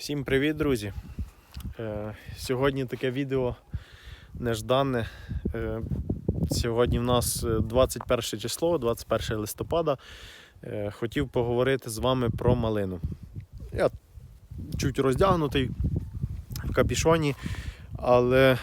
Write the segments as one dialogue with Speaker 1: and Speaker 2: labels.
Speaker 1: Всім привіт, друзі! Е, Сьогодні таке відео неждане. Е, Сьогодні в нас е, 21 число, 21 листопада. Е, Хотів поговорити з вами про малину. Я чуть роздягнутий в капішоні, але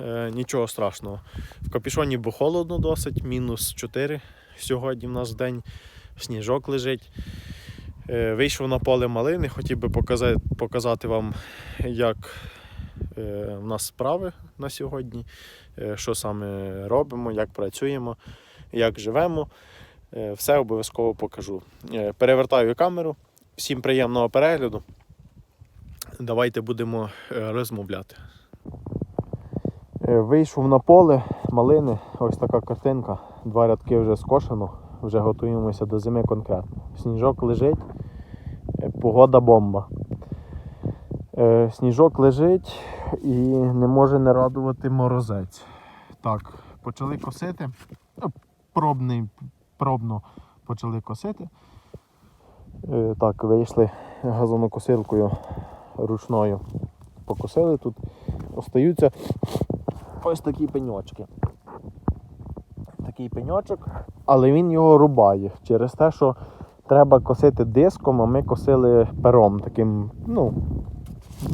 Speaker 1: е, нічого страшного. В капішоні, бо холодно досить, мінус 4 сьогодні в нас день, сніжок лежить. Е, Вийшов на поле малини, хотів би показати, показати вам, як е, в нас справи на сьогодні, е, що саме робимо, як працюємо, як живемо. Все обов'язково покажу. Перевертаю камеру. Всім приємного перегляду. Давайте будемо розмовляти. Вийшов на поле малини, ось така картинка. Два рядки вже скошено, вже готуємося до зими конкретно. Сніжок лежить, е, погода бомба. Е, Сніжок лежить і не може не радувати морозець. Так, почали косити. Ну, пробний, пробно почали косити. Е, Так, вийшли газонокосилкою ручною. Покосили тут. Остаються ось такі пеньочки. Такий пеньочок, але він його рубає через те, що треба косити диском, а ми косили пером таким, ну,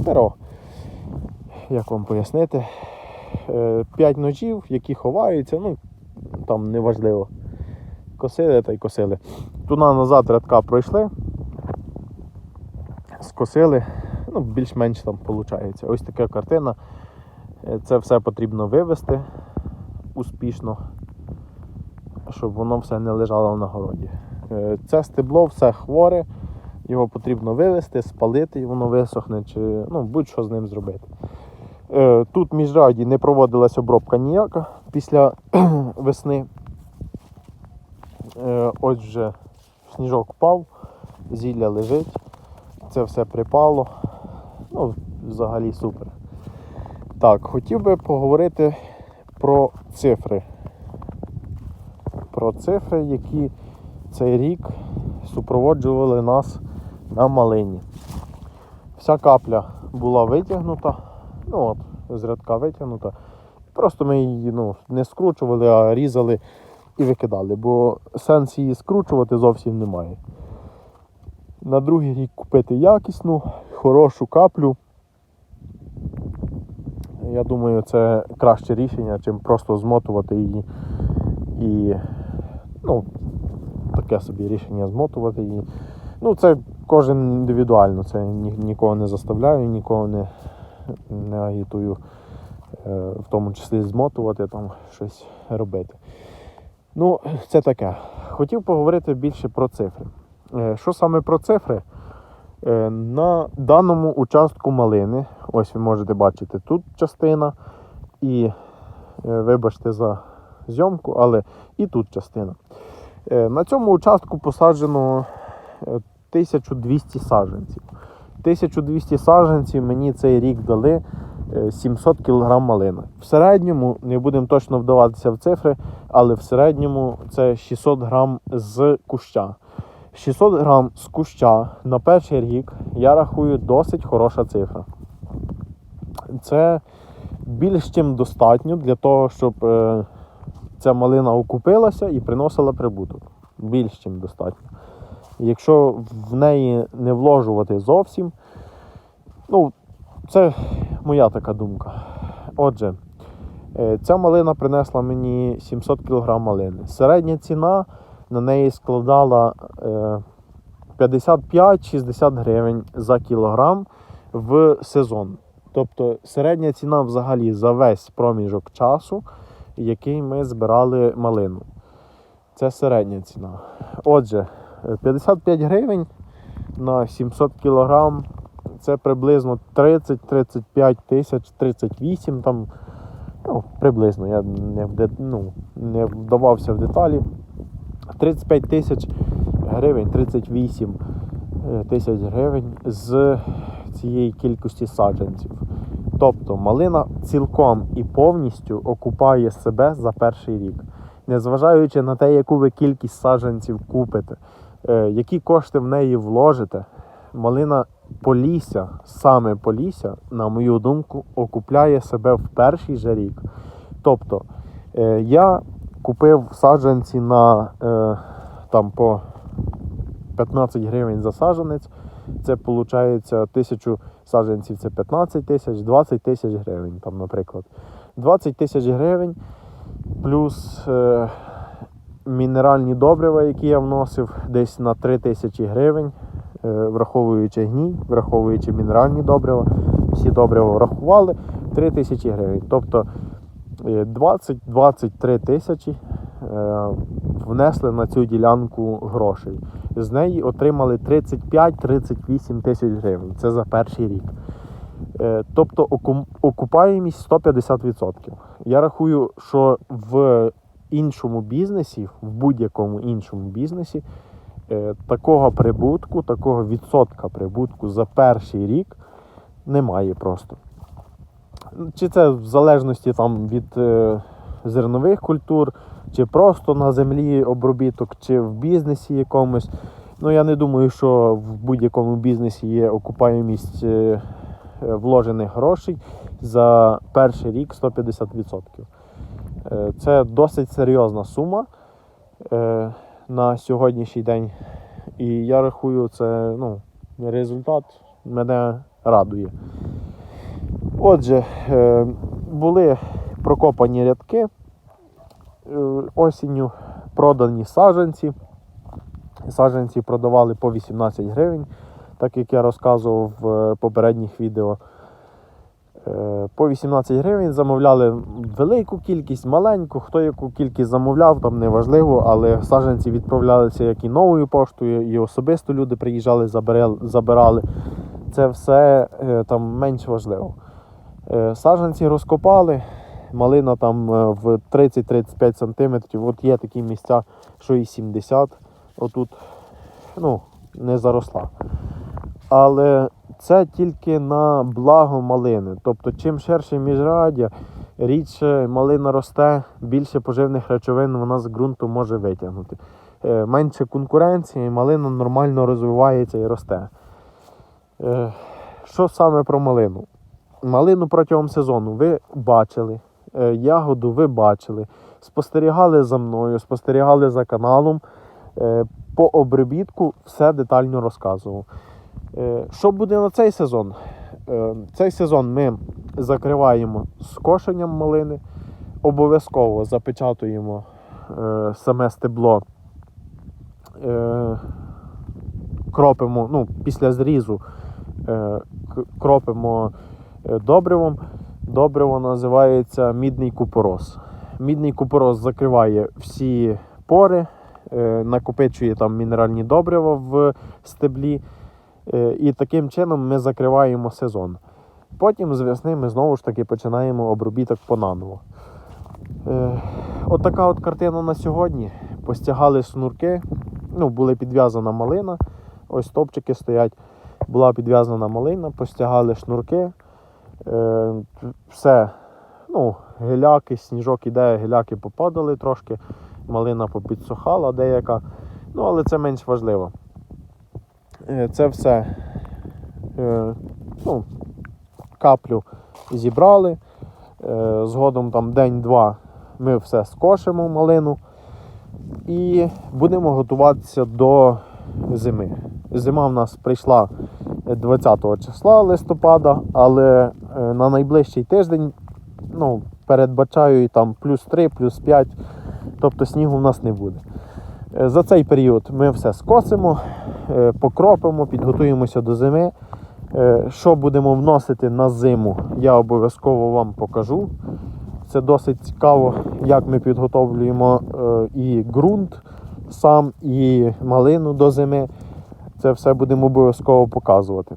Speaker 1: перо. Як вам пояснити? Е, П'ять ножів, які ховаються, ну, там неважливо. Косили та й косили. Туди назад рядка пройшли, скосили, ну, більш-менш там виходить. Ось така картина. Е, Це все потрібно вивести успішно, щоб воно все не лежало на городі. Е, Це стебло все хворе, його потрібно вивести, спалити, і воно висохне, чи ну, будь-що з ним зробити. Е, Тут міжраді не проводилась обробка ніяка після весни. Е, Ось вже сніжок впав, зілля лежить, це все припало. Ну, взагалі супер. Так, хотів би поговорити про цифри. Про цифри, які цей рік супроводжували нас на малині. Вся капля була витягнута, ну от, з рядка витягнута. Просто ми її ну, не скручували, а різали і викидали, бо сенс її скручувати зовсім немає. На другий рік купити якісну, хорошу каплю. Я думаю, це краще рішення, чим просто змотувати її і ну, таке собі рішення змотувати її. Ну, це кожен індивідуально, це ні, нікого не заставляю, нікого не, не агітую, е, в тому числі змотувати, там щось робити. Ну, це таке. Хотів поговорити більше про цифри. Е, Що саме про цифри? Е, На даному участку малини, ось ви можете бачити тут частина, і вибачте за зйомку, але і тут частина. Е, На цьому участку посаджено е, 1200 саджанців. 1200 саджанців мені цей рік дали е, 700 кг малини. В середньому, не будемо точно вдаватися в цифри, але в середньому це 600 грам з куща. 600 грам з куща на перший рік я рахую досить хороша цифра. Це більш чим достатньо для того, щоб е, ця малина окупилася і приносила прибуток. Більш чим достатньо. Якщо в неї не вложувати зовсім, ну, це моя така думка. Отже, е, ця малина принесла мені 700 кг малини. Середня ціна на неї складала е, 55-60 гривень за кілограм в сезон. Тобто середня ціна взагалі за весь проміжок часу, який ми збирали малину. Це середня ціна. Отже, е, 55 гривень на 700 кілограм це приблизно 30-35 тисяч, 38 там. Ну, приблизно, я не, ну, не вдавався в деталі. 35 тисяч гривень, 38 е, тисяч гривень з цієї кількості саджанців. Тобто малина цілком і повністю окупає себе за перший рік. Незважаючи на те, яку ви кількість саджанців купите, е, які кошти в неї вложите, малина Полісся, саме Полісся, на мою думку, окупляє себе в перший же рік. Тобто е, я купив саджанці на е, там по 15 гривень за саджанець. Це виходить тисячу саджанців це 15 тисяч, 20 тисяч гривень, там, наприклад. 20 тисяч гривень плюс е, мінеральні добрива, які я вносив, десь на 3 тисячі гривень, е, враховуючи гній, враховуючи мінеральні добрива. Всі добрива врахували 3 тисячі гривень. Тобто е, 20-23 тисячі е, внесли на цю ділянку грошей. З неї отримали 35-38 тисяч гривень. Це за перший рік. Е, Тобто оку- окупаємість 150%. Я рахую, що в іншому бізнесі, в будь-якому іншому бізнесі, е, такого прибутку, такого відсотка прибутку за перший рік немає просто. Чи це в залежності там, від е, зернових культур, чи просто на землі обробіток, чи в бізнесі якомусь. Ну, я не думаю, що в будь-якому бізнесі є окупаємість е, вложених грошей за перший рік 150%. Е, Це досить серйозна сума е, на сьогоднішній день. І я рахую, це ну, результат мене радує. Отже, були прокопані рядки осінню, продані саджанці. Саджанці продавали по 18 гривень, так як я розказував в е, попередніх відео. Е, По 18 гривень замовляли велику кількість, маленьку, хто яку кількість замовляв, там не важливо, але саджанці відправлялися як і новою поштою, і особисто люди приїжджали, забирали. Це все е, там менш важливо. Е, Саджанці розкопали, малина там е, в 30-35 см. От є такі місця, що і 70 отут ну, не заросла. Але це тільки на благо малини. Тобто, чим ширше міжрадя, рідше малина росте, більше поживних речовин вона з ґрунту може витягнути. Е, Менше конкуренції, малина нормально розвивається і росте. Е, Що саме про малину? Малину протягом сезону ви бачили, ягоду ви бачили, спостерігали за мною, спостерігали за каналом. Е, По обробітку все детально розказував. Е, Що буде на цей сезон? Е, Цей сезон ми закриваємо скошенням малини, обов'язково запечатуємо е, саме стебло, е, кропимо ну, після зрізу, е, кропимо е, добривом. Добриво називається мідний купорос. Мідний купорос закриває всі пори, е, накопичує там мінеральні добрива в стеблі. Е, І таким чином ми закриваємо сезон. Потім з весни ми знову ж таки починаємо обробіток понаново. Е, От така от картина на сьогодні. Постягали шнурки, ну, була підв'язана малина, ось топчики стоять. Була підв'язана малина, постягали шнурки. Е, Все, ну, геляки, сніжок іде, геляки попадали трошки, малина попідсухала деяка. Ну, але це менш важливо. Е, Це все е, ну, каплю зібрали. Згодом там день-два ми все скошимо малину і будемо готуватися до зими. Зима в нас прийшла 20 числа листопада, але на найближчий тиждень ну, передбачаю там плюс 3, плюс 5, тобто снігу в нас не буде. Е, За цей період ми все скосимо, е, покропимо, підготуємося до зими. Е, Що будемо вносити на зиму, я обов'язково вам покажу. Це досить цікаво, як ми підготовлюємо е, і ґрунт сам, і малину до зими. Це все будемо обов'язково показувати.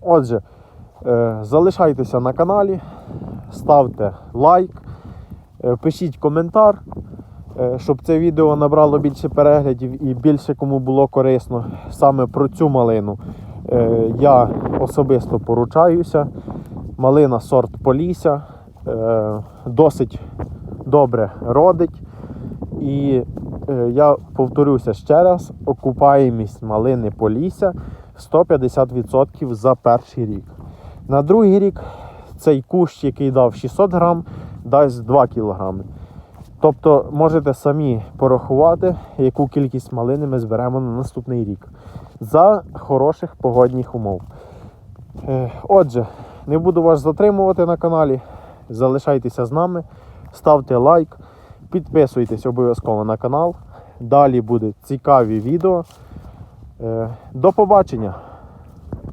Speaker 1: Отже, е, залишайтеся на каналі, ставте лайк, е, пишіть коментар, е, щоб це відео набрало більше переглядів і більше кому було корисно саме про цю малину. Е, Я особисто поручаюся. Малина сорт Полісся, е, досить добре родить. І е, я повторюся ще раз: окупаємість малини Полісся 150% за перший рік. На другий рік цей кущ, який дав 600 грам, дасть 2 кілограми. Тобто можете самі порахувати, яку кількість малини ми зберемо на наступний рік за хороших погодних умов. Е, Отже, не буду вас затримувати на каналі. Залишайтеся з нами, ставте лайк, підписуйтесь обов'язково на канал. Далі будуть цікаві відео. Е, До побачення!